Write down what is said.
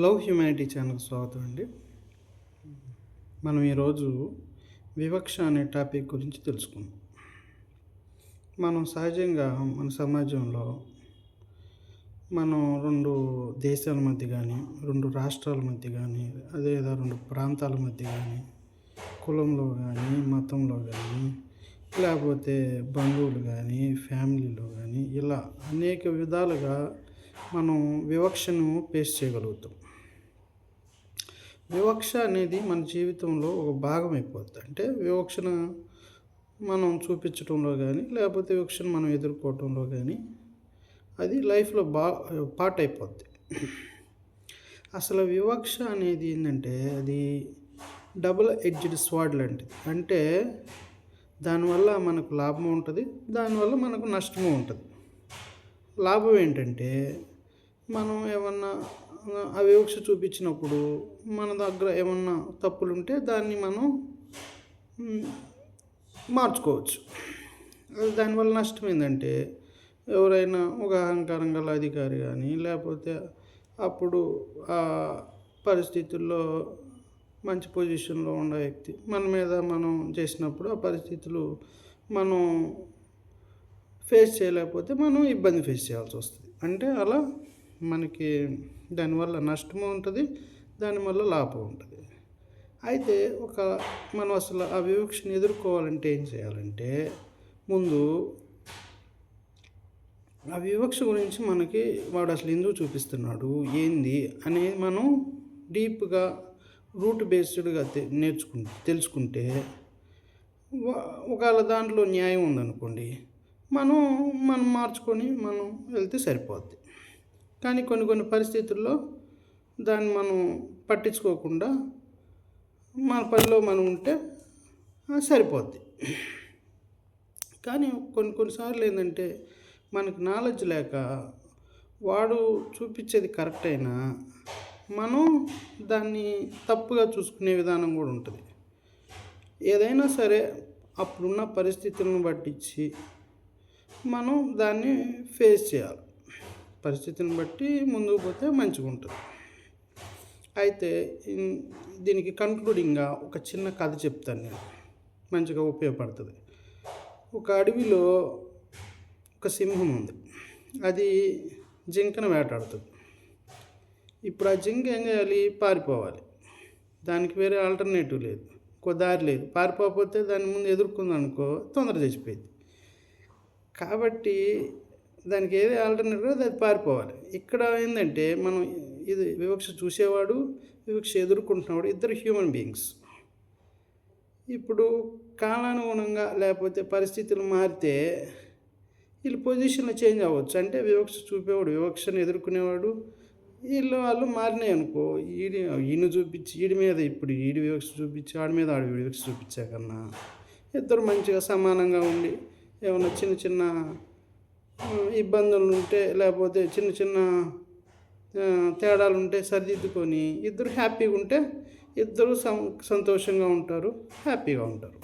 Love humanity ఛానల్కి స్వాగతం అండి. మనం ఈరోజు వివక్ష అనే టాపిక్ గురించి తెలుసుకుందాం. మనం సహజంగా మన సమాజంలో మనం రెండు దేశాల మధ్య కానీ రెండు రాష్ట్రాల మధ్య కానీ అదే రెండు ప్రాంతాల మధ్య కానీ కులంలో కానీ మతంలో కానీ లేకపోతే బంధువులు కానీ ఫ్యామిలీలో కానీ ఇలా అనేక విధాలుగా మనం వివక్షను పేస్ చేయగలుగుతాం. వివక్ష అనేది మన జీవితంలో ఒక భాగం అయిపోద్ది. అంటే వివక్షను మనం చూపించడంలో కానీ లేకపోతే వివక్షను మనం ఎదుర్కోవటంలో కానీ అది లైఫ్లో బా పార్ట్ అయిపోద్ది. అసలు వివక్ష అనేది ఏంటంటే అది డబుల్ ఎడ్జ్డ్ స్వాడ్ లాంటిది. అంటే దానివల్ల మనకు లాభం ఉంటుంది దానివల్ల మనకు నష్టము ఉంటుంది. లాభం ఏంటంటే మనం ఏమన్నా అవివక్ష చూపించినప్పుడు మన దగ్గర ఏమన్నా తప్పులు ఉంటే దాన్ని మనం మార్చుకోవచ్చు. అది దానివల్ల నష్టం ఏంటంటే ఎవరైనా ఒక అహంకారం గల అధికారి కానీ లేకపోతే అప్పుడు ఆ పరిస్థితుల్లో మంచి పొజిషన్లో ఉన్న వ్యక్తి మన మీద మనం చేసినప్పుడు ఆ పరిస్థితులు మనం ఫేస్ చేయలేకపోతే మనం ఇబ్బంది ఫేస్ చేయాల్సి వస్తుంది. అంటే అలా మనకి దానివల్ల నష్టము ఉంటుంది దానివల్ల లాభం ఉంటుంది. అయితే ఒక మనం అసలు ఆ వివక్షను ఎదుర్కోవాలంటే ఏం చేయాలంటే ముందు ఆ వివక్ష గురించి మనకి వాడు అసలు ఎందుకు చూపిస్తున్నాడు ఏంది అనేది మనం డీప్గా రూట్ బేస్డ్గా నేర్చుకుంటే తెలుసుకుంటే ఒకవేళ దాంట్లో న్యాయం ఉందనుకోండి మనం మనం మార్చుకొని మనం వెళ్తే సరిపోద్ది. కానీ కొన్ని కొన్ని పరిస్థితుల్లో దాన్ని మనం పట్టించుకోకుండా మన పనిలో మనం ఉంటే సరిపోద్ది. కానీ కొన్ని కొన్నిసార్లు ఏంటంటే మనకు నాలెడ్జ్ లేక వాడు చూపించేది కరెక్ట్ అయినా మనం దాన్ని తప్పుగా చూసుకునే విధానం కూడా ఉంటుంది. ఏదైనా సరే అప్పుడున్న పరిస్థితులను పట్టించి మనం దాన్ని ఫేస్ చేయాలి. పరిస్థితిని బట్టి ముందుకు పోతే మంచిగా ఉంటుంది. అయితే దీనికి కన్క్లూడింగ్గా ఒక చిన్న కథ చెప్తాను నేను. మంచిగా ఉపయోగపడుతుంది. ఒక అడవిలో ఒక సింహం ఉంది. అది జింకను వేటాడుతుంది. ఇప్పుడు ఆ జింక ఏం చేయాలి? పారిపోవాలి. దానికి వేరే ఆల్టర్నేటివ్ లేదు. ఇంకో దారి లేదు. పారిపోకపోతే దాని ముందు ఎదుర్కొంది అనుకో తొందర చచ్చిపోయింది. కాబట్టి దానికి ఏది ఆల్టర్నేటివ్ అది పారిపోవాలి. ఇక్కడ ఏంటంటే మనం ఇది వివక్ష చూసేవాడు వివక్ష ఎదుర్కొంటున్నవాడు ఇద్దరు హ్యూమన్ బీయింగ్స్ ఇప్పుడు కాలానుగుణంగా లేకపోతే పరిస్థితులు మారితే వీళ్ళు పొజిషన్లో చేంజ్ అవ్వచ్చు. అంటే వివక్ష చూపేవాడు వివక్షను ఎదుర్కొనేవాడు వీళ్ళు వాళ్ళు మారినాయి అనుకో ఈడి ఈయన చూపించి ఈడి మీద ఇప్పుడు ఈడి వివక్ష చూపించి ఆడి మీద ఆడి వివక్ష చూపించాకన్నా ఇద్దరు మంచిగా సమానంగా ఉండి ఏమన్నా చిన్న చిన్న ఇబ్బందులు ఉంటే లేకపోతే చిన్న చిన్న తేడాలు ఉంటే సరిదిద్దుకొని ఇద్దరు హ్యాపీగా ఉంటే ఇద్దరు సం సంతోషంగా ఉంటారు హ్యాపీగా ఉంటారు.